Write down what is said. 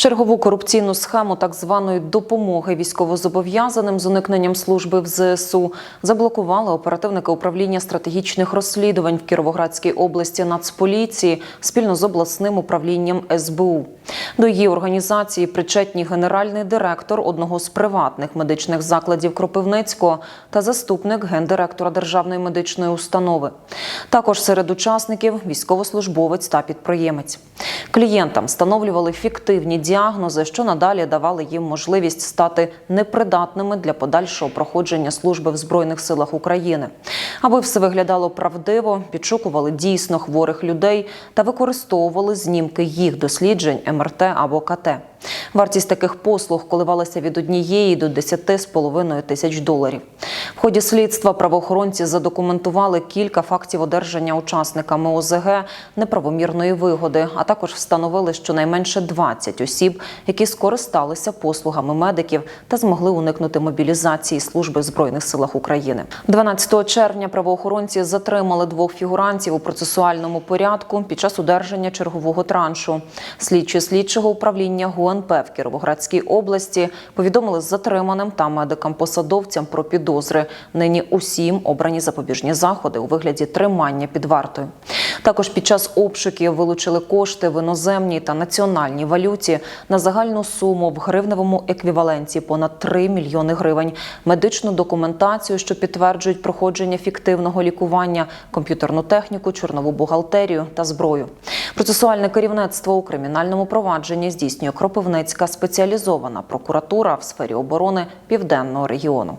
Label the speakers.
Speaker 1: Чергову корупційну схему так званої допомоги військовозобов'язаним з уникненням служби в ЗСУ заблокували оперативники управління стратегічних розслідувань в Кіровоградській області Нацполіції спільно з обласним управлінням СБУ. До її організації причетні генеральний директор одного з приватних медичних закладів Кропивницького та заступник гендиректора державної медичної установи. Також серед учасників військовослужбовець та підприємець. Клієнтам встановлювали фіктивні діагнози, що надалі давали їм можливість стати непридатними для подальшого проходження служби в Збройних силах України. Аби все виглядало правдиво, підшукували дійсно хворих людей та використовували знімки їх досліджень МРТ або КТ. Вартість таких послуг коливалася від однієї до 10,5 тисяч доларів. Ході слідства правоохоронці задокументували кілька фактів одержання учасниками ОЗГ неправомірної вигоди, а також встановили щонайменше 20 осіб, які скористалися послугами медиків та змогли уникнути мобілізації служби в збройних силах України. 12 червня правоохоронці затримали двох фігурантів у процесуальному порядку під час одержання чергового траншу. Слідчі слідчого управління ГУНП в Кіровоградській області повідомили затриманим та медикам-посадовцям про підозри. Нині усім обрані запобіжні заходи у вигляді тримання під вартою. Також під час обшуків вилучили кошти в іноземній та національній валюті на загальну суму в гривневому еквіваленті понад 3 мільйони гривень, медичну документацію, що підтверджують проходження фіктивного лікування, комп'ютерну техніку, чорнову бухгалтерію та зброю. Процесуальне керівництво у кримінальному провадженні здійснює Кропивницька спеціалізована прокуратура в сфері оборони південного регіону.